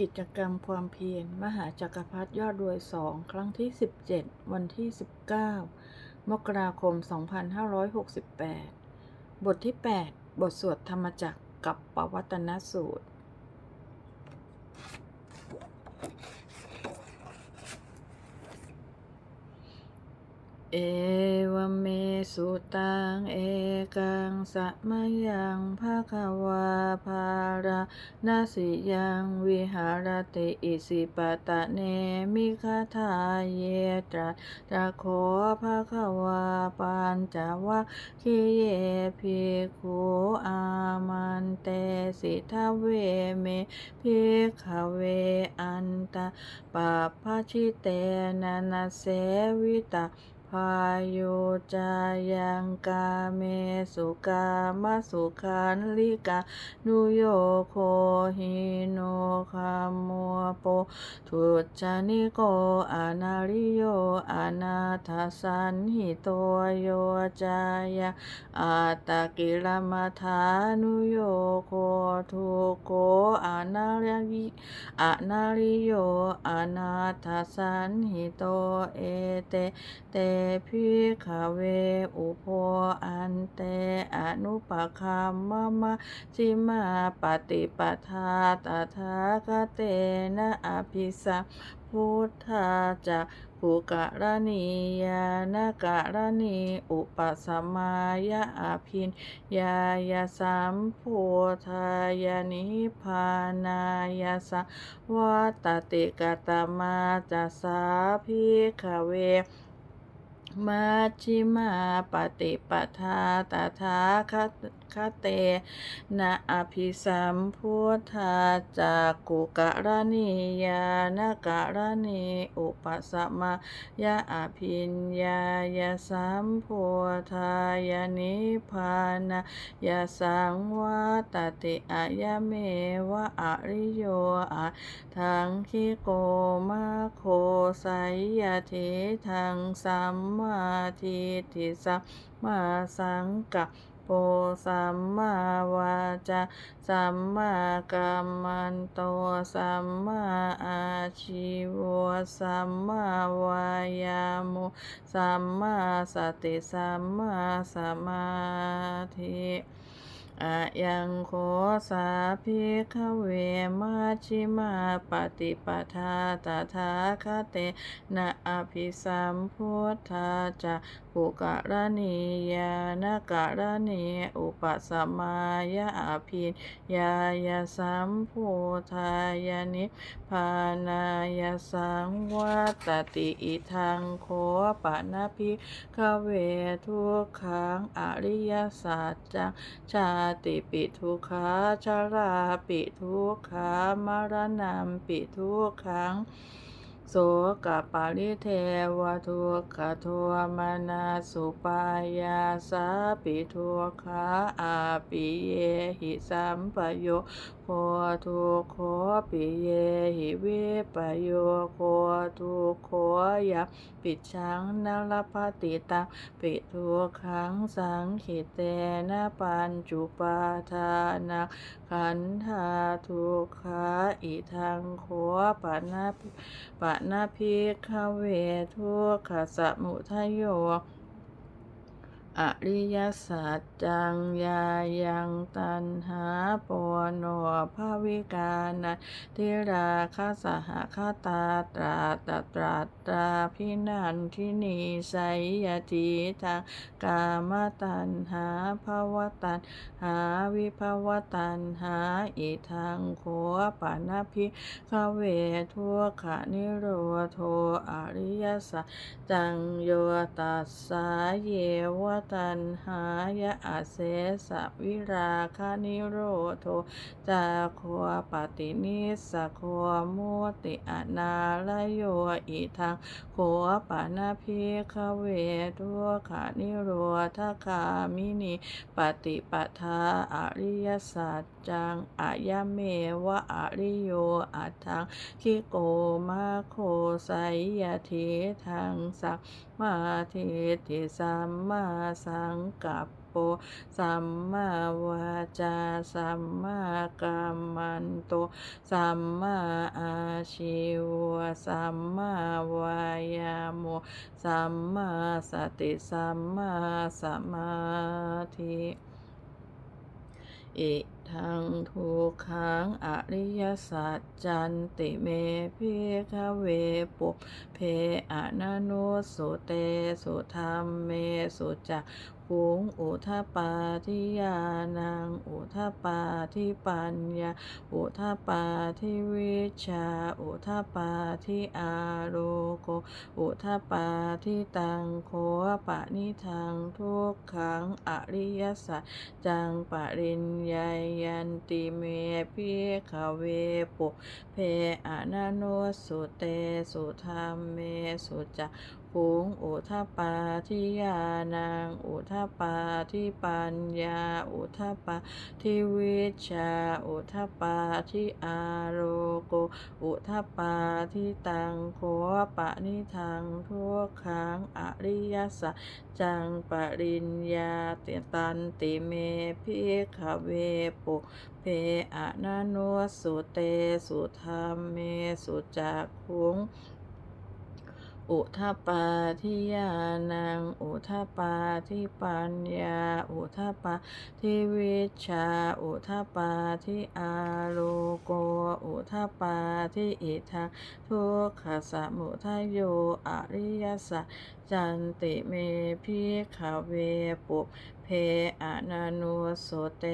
กิจกรรมความเพียรมหาจักรพรรดิยอดรวยสองครั้งที่ 17 วันที่ 19 มกราคม 2568 บทที่ 8 บทสวดธรรมจักรกับปวัตนสูตร เอวเมสุตัง เอกังสะมะยังภาควาภารานาสิยังวิหารติอิสิปตะเนมิคาทาเยตรัตะโขภาควาปัญจวัคคีเยภิกขุอามันเตสิทาเวเมภิกขเวอันตะปะพะชิเตนะนะเสวิตา พายุจายังกาเมสุกามาสุขันลิกานุโยโคหิโนคามัวโปทุจานิโกอนาริโยอนาทสันหิโตโยจายาอาตากิลมัฐานุโยโคทุโกอนาริอนาริโยอนาทสันหิโตเอเตเตพิขเวอุโพอันเตอนุปคัมมะมะจิมาปฏิปทาตถาคเตนะอภิสัมพุทธาจะภูกะรณียานกะรณีอุปสมายะอภินยายาสัมพุทธายานิพานายาสวัตติกตมาจัสสาพิขเว มัชิมาปฏิปทาตถาคตเตนะอภิสัมพุทธาจากกุกะรณียานกะรณีอุปสมายะอภิญญายาสัมพุทธายานิพานายาสังวัตติอายะเมวะอริโยอะทังคิโกมาโคไสยเททังสัมมาทิฏฐิสัมมาสังกัปโปสัมมาวาจาสัมมากัมมันโตสัมมาอาชีวสัมมาวายามุสัมมาสติสัมมาสมาธิ อะยังโคสาพิกขเวมาชิมาปฏิปทาตถาคเตนะอภิสัมพุทธาจะ ปุกะรณียานกะรณีอุปสมายะอภินยายาสัมพุทธายานิพานายาสังวัตติอิทังโคปะนะภิกขเวทุกขังอริยสัจจังชาติปิทุขาชาราปิทุขามรณะปิทุกขัง โสกปาริเทวทุกขโทมนาสุปายาสาปิทุกขาอาปิเยหิสัมปโย คทุกโคปิเยหิวิปโยโคทุกโคยะปิชังนลปติตังปิทุกขังสังขิเตนะปัญจุปาทานาขันธาทุกขาอิทังโคปะนะปะนะพิกเวทุกขสมุทโย อริยสัจจังยายังตันหาปวโนภาวิกานันทิราคาสหคาตาตราตตราตราพินันทินีไสยทีทางกามตันหาภาวตันหาวิภาวตันหาอิทังโคปานาภิกขเวทุกขานิโรโทอริยสัจจังโยตัสสาเยวะตันหายะอาเสสะวิราคานิโรโทจาโคปตินิสโคมุติอนาลโยอิทังโคปานาภิกขเวทุกขานิโรธคามินิปฏิปทาอริยสัจจังอายเมวะอริโยอัตถังคิโกมาโคไสยเททังสัมมาทิฏฐิสัมมาสังกัปโป สัมมาวาจา สัมมากัมมันโต สัมมาอาชีวะสัมมาวายาโม สัมมาสติ สัมมาสมาธิอิ ทังทุกขังอริยสัจจันติเมพิขเวปุเพอนานุสุเตสุธรรมเมสุจัก ขุงอุทปาทิยานังอุทปาทิปัญญาอุทปาทิวิชาอุทปาทิอาโรโกอุทปาทิตังโคปะนิทังทุกขังอริยสัจจังปริญญายันติเมพิขเวปุเพอนาโนสุเตสุธรรมเมสุจัก ขุงอุทปาทิยานังอุทปาทิปัญญาอุทปาทิวิชาอุทปาทิอาโรโกอุทปาทิตังโคปะนิทังทุกขังอริยสัจจังปริญญาติตันติเมพิขเวปุเพอะนาโนสุเตสุธรรมเมสุจักขุง อุทปาทิยานัง อุทปาทิปัญญา อุทปาทิวิชา อุทปาทิอาโลโก อุทปาทิอิทังทุกขสมุทัยโย อริยสัจจันติเมพิขเวปุเพอนานุสเต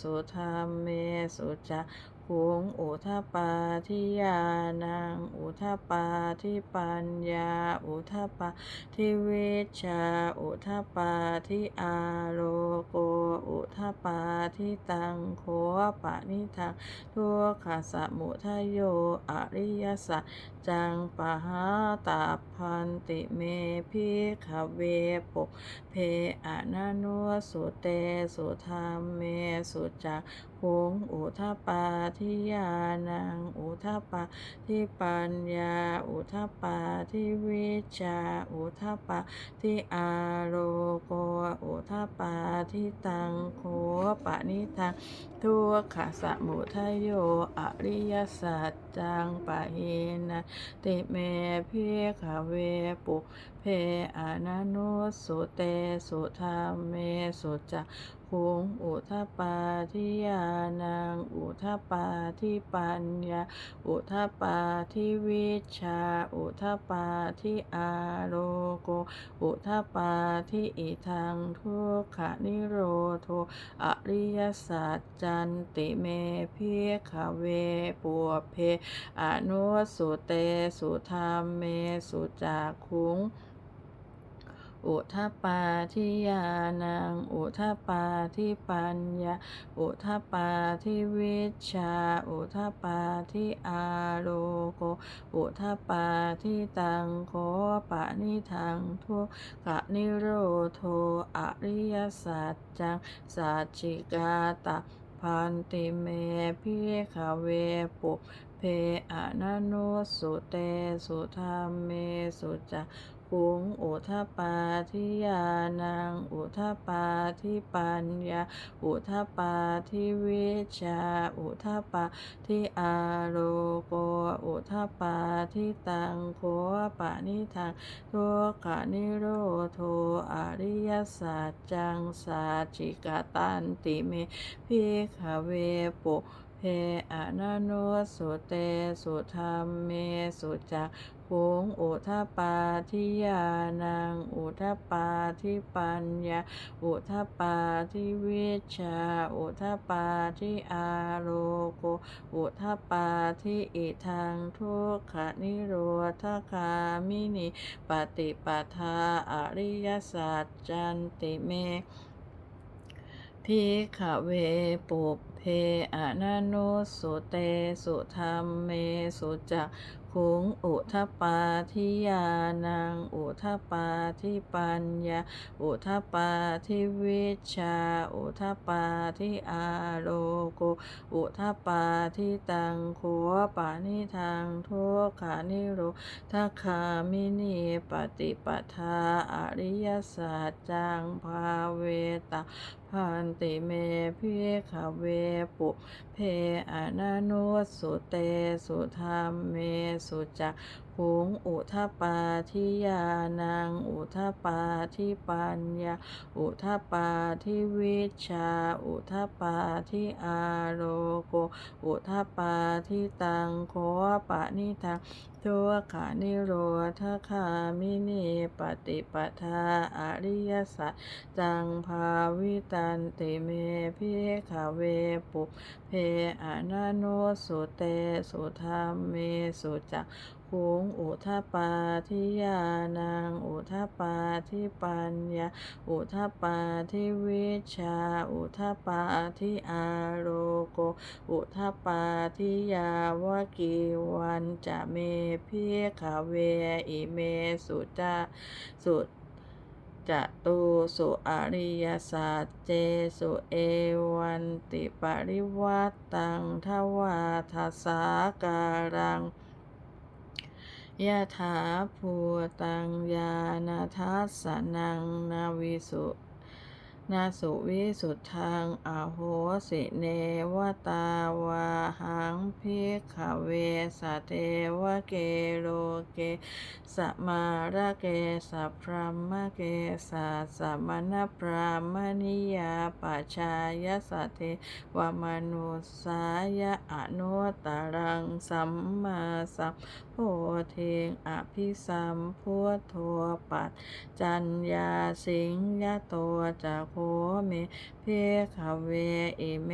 สุธรรมเมสุจั กขุงอุทปาทิยานังอุทปาทิปัญญา อุทปาทิวิชา อุทปาทิอาโลโก อุทปาทิตังโคปะนิทังทุกขสมุทยโย อริยสัจจังปะหาตาพันติเมพิขเวปุเพอนานุสุเตสุธรรมเมสุจัก ขุงอุทปาทิยานังอุทปาทิปัญญาอุทปาทิวิชาอุทปาทิอาโลโกอุทปาทิตังโคปะนิทังทุกขสมุทัยโยอริยสัจจังปะเฮนะติเมเพขเวปุเพอนานุสุเตสุธรรมเมสุจัก งอุทปาทิยานังอุทปาทิปัญญา อุทปาทิวิชา อุทปาทิอาโลโก อุทปาทิอิทังทุกขนิโรโทอริยสัจจันติเมพิขเวปุเพอนุสุเตสุธรรมเมสุจักขุง อุทปาทิยานัง อุทปาทิปัญญา อุทปาทิวิชา อุทปาทิอาโลโก อุทปาทิตังโคปะนิทังทุกขนิโรโทอริยสัจจังสัจจิกาตะพันติเมพิขเวปุเพอนานุสุเตสุธรรมเมสุจัก ขุงอุทปาทิยานัง อุทปาทิปัญญา อุทปาทิวิชา อุทปาทิอาโลโก อุทปาทิตังโคปะนิทังทุกขนิโรโทอริยสัจจังสัจจิกตันติเมพิขเวปุเพอนานุสุเตสุธรรมเมสุจัก ขุงอุทปาทิยานังอุทปาทิปัญญาอุทปาทิวิชาอุทปาทิอาโลโกอุทปาทิอิทังทุกขนิโรธคามินิปฏิปทาอริยสัจจันติเมพิขเวปุเพอนานุสุเตสุธรรมเมสุจัก ขุงอุทปาทิยานังอุทปาทิปัญญาอุทปาทิวิชา อุทปาทิอาโลโกอุทปาทิตังโคปานิทางทุกขานิโรธคามินีปฏิปทาอริยสัจจังภาเวตา พันติเมพิขเวปุเพอนานุสุเตสุธรรมเมสุจัก ขุงอุทปาทิยานัง อุทปาทิปัญญา อุทปาทิวิชา อุทปาทิอาโลโก อุทปาทิตังโคปะนิทังทุกขานิโรธคามินีปฏิปทาอริยสัจจังภาวิตันติเมพิขเวปุเพอนาโนสุเตสุธรรมเมสุจัก ขุงอุทปาทิยานังอุทปาทิปัญญาอุทปาทิวิชา อุทปาทิอาโลโก อุทปาทิยาวกีวันจะเมพิขเวอิเมสุจาสุจะตูสุอริยสัจเจสุเอวันติปริวัตตังทวาทสาการัง ยะถาภูตังยานาทัสสนังนาวิสุ นาสุวิสุทธังอโหสิเนวตาวาหังพิกขเวสเทวเกโลเกสมาระเกสัพรมเกสัสมณพรามณิยาปัชายสเทวมนุสายะอนุตตรังสัมมาสัมโพธิงอภิสัมพุทโธปัจจัญญาสิงยะโตจะโคเม เพขเวอิเม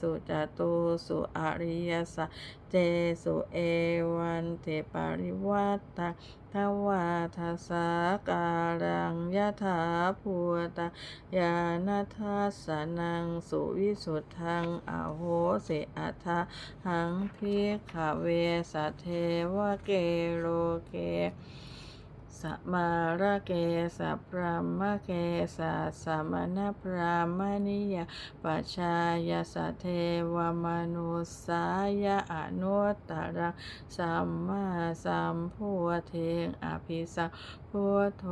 สุจตุสุอริยสัจเจสุเอวันเทปริวัตตาทวาทัสสาการังยะถาภูตายานาทัสสนังสุวิสุทธังอโหสิอัฏฐหังพิขเวสเทวเกโลเก สมาระเกสัพรามะเกสัสมณพรามนิยปัชายาสเทวมนุสายะอนุตตรังสัมมาสัมพุทเทงอภิสัม พุทโธ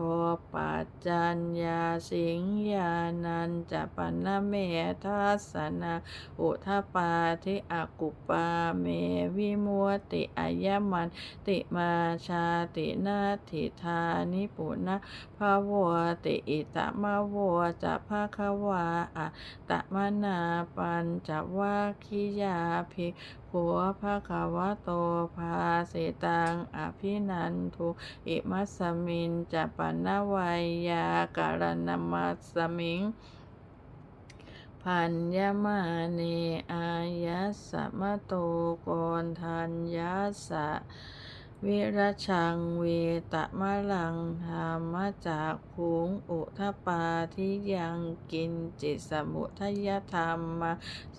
ปัจจัญญาสิงญานันจะปนเมทัสนาอุทปาทิอากุปาเมวิมุติอายมันติมาชาตินาทิธานิปุณะภาวติอิตมาวจะภาควาอะตะมนาปัญจวัคคิยาภิผัวภาควะโตภาเสตังอภินันทุอิมัสมินจะปนวัยยาการณมัสมิงพันยมาเนอายัสสมะโตโกนทันยัสสะวิรชังเวตมะลังธรรมจากภูงอุทปาที่ยังกินจิตสมุทยธรรม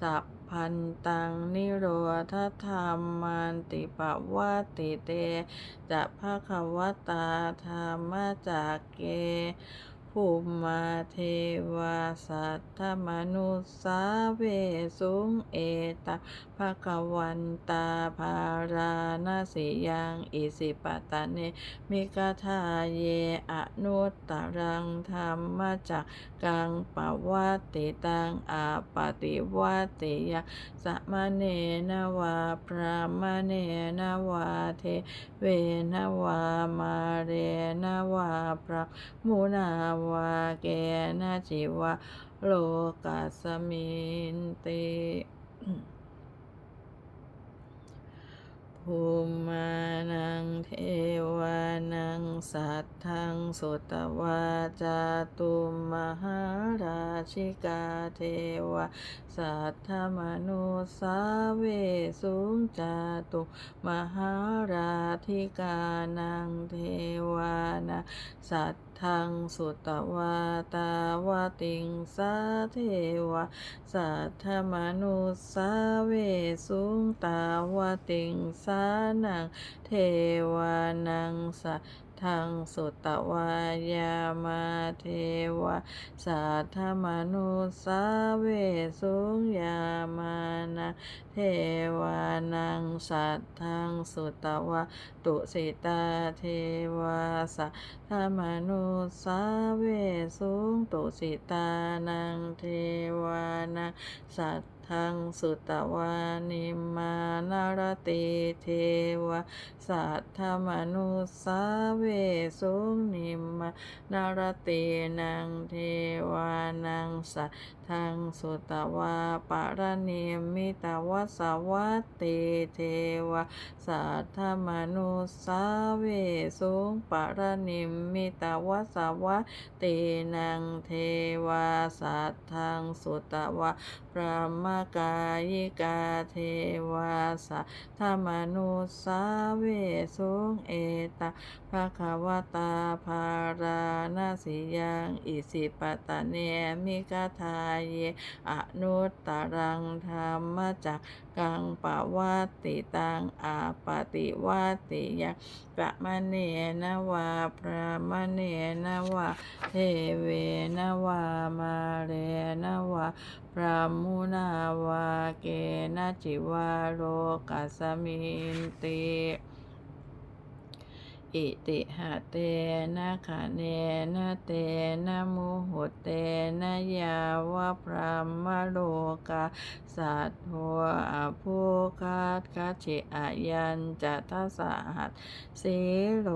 สัพ พันตังนิโรธธรรมมันติปวัติเตจะภะคะวตาธรรมจากเก ภูมิมาเทวาสัทธมนุสาเวสุงเอตาภะคะวันตาภาราณสิยังอิสิปตะเนมิกาทาเยอนุตตรังธรรมจักกังปวัตติตังอาปฏิวัติยาสมะเนนวาพระมเนนวาเทเวนวามาเรนวาพระมุนาววาเกนะจิวะโลกัสมินติภูมานังเทวานังสัตทังสุตวาจาตุมมหาราชิกาเทวะสัทธมนุสาเวสุงจาตุมหาราธิกานังเทวานาสัต ทังสุตวาตาวติงสาเทวะสัทธมนุสาเวสุงตาวติงสานังเทวานังสั ทธังสุตวายามาเทวะสัทธมนุสาเวสุงยามานะเทวานังสัทธังสุตวะตุสิตาเทวาสัทธมนุสาเวสุงตุสิตานังเทวานังสัท ธังสุตวานิมานารติเทวะสัทธมนุสาเวสุนิมานารตินังเทวานังสัทธังสุตวาปารณิมิตวสวัตติเทวะสัทธมนุสาเวสุงปารณิมิตวสวัตตินังเทวาสัทธังสุตวาพระมากายิกาเทวาสัทธมนุสาเวสุงเอตะภะคะวตาภารานาสิยังอิสิปตะเนมิกาทาเยอนุตตรังธรรมจักกังปวัตติตังอาปติวัตติยังประมเนนวาพระมเนนวาเทเวนวามาเรนวาพระมุนาววาเกนะจิวาโลกัสมินติ อิติหะเตนะคะเนนะเตนะมุหุเตนะยาวะพระมโลกาสัตถัวอภูคาตคาชิอายันจะทัสหัสสีโล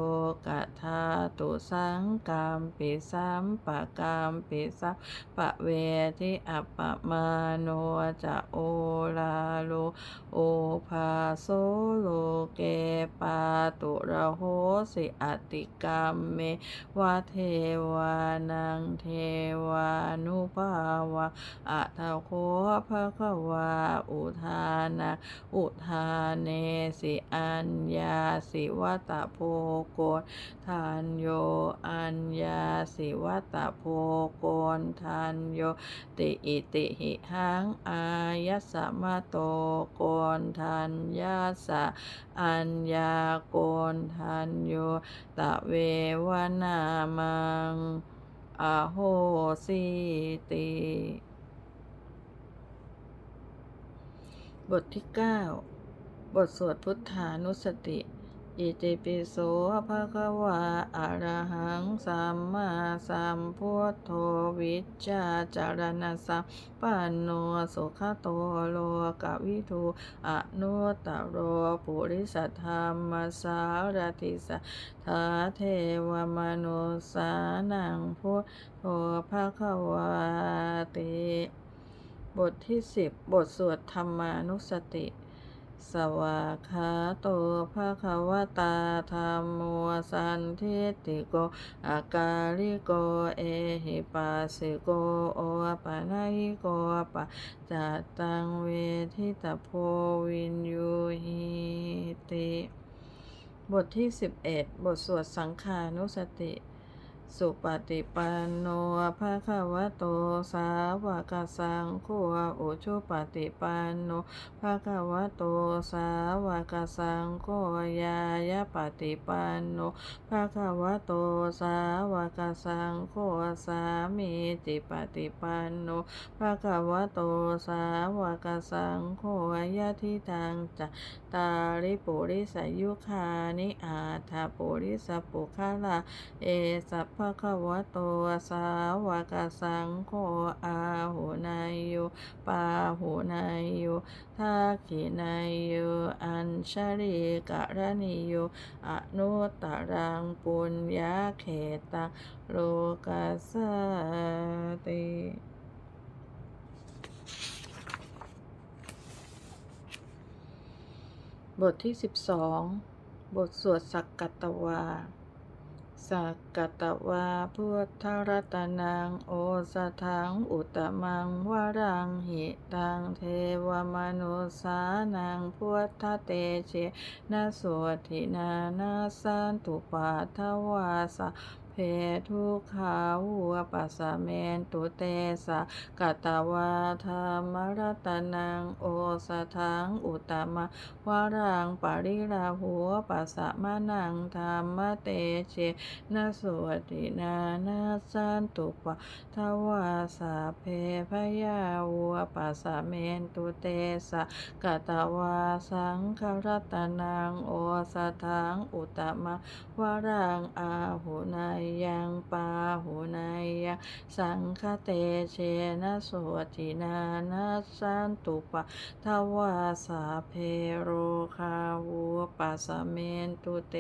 กธาตุสังกามปิสัมปะกามปิสัมปะเวทิอัปปะมาโนจะโอลาโลโอภาโซโลเกปาตุระโหสิอติกรรมเมวะเทวานังเทวานุภาวะอัตโคภะคะวาอุทานะอุทานเนสิอัญญาสิวัตโพโกนทานโยอัญญาสิวัตโพโกนทานโยติอิติหิหังอายัสมะโตโกนทันยาสะอัญญาโกนทันโยตะเววนามังอโหสิติบทที่ 9 บทสวดพุทธานุสติ อิติปิโสภะคะวาอะระหังสัมมาสัมพุทโธวิชชาจารณสัมปันโนสุขโตโลกวิทูอนุตตโรปุริสธรรมสารติสทาเทวมนุสานังพุทโธภะคะวาติ บทที่สิบบทสวดธรรมานุสติ สวากขาโตภะคะวตาธรรมโมสันทิติโกอากาลิโกเอหิปัสสิโกโอปะนายิโกปะจัตตังเวทิตาโพวินยูหิติ บทที่ 11 บทสวดสังขานุสติ สุปฏิปันโนภะคะวะโต สาวกสังโฆอุชุปฏิปันโนภะคะวะโต สาวกสังโฆยายะปฏิปันโนภะคะวะโต สาวกสังโฆสามีจิปฏิปันโนภะคะวะโต สาวกสังโฆยะทิตังจั ตาริปุริสยุคานิอาทาปุริสปุคลาเอสัพพะคะวะโตสาวกสังโฆอาหุนายโยปาหุนายโยทักขินายโยอัญชริกะระนิโยอนุตตรังปุญญาเขตังโลกัสสติ บทที่สิบสองบทสวดสักกัตวา สักกตวาพุทธรัตนังโอสถังอุตมังวรังหิตังเทวมนุสานังพุทธเตเชนะสวทินานาสันตุปาทวาสะ เพทุขาวัวปัสสเมนตุเตสะกตวาธรรมรัตนังโอสถังอุตมะวรังปริราหัวปัสสะมะนังธรรมเตเชนสวัสดินานาสันตุปะทวาสาเพพยาวัวปัสสเมนตุเตสะกตวาสังครัตนังโอสถังอุตมะวรังอาหุนายยังปาหูนายยังสังคเตเชนะสวัสดินานาสันตุปะทวาสาเพโรคาวัวปัสเมนตุเต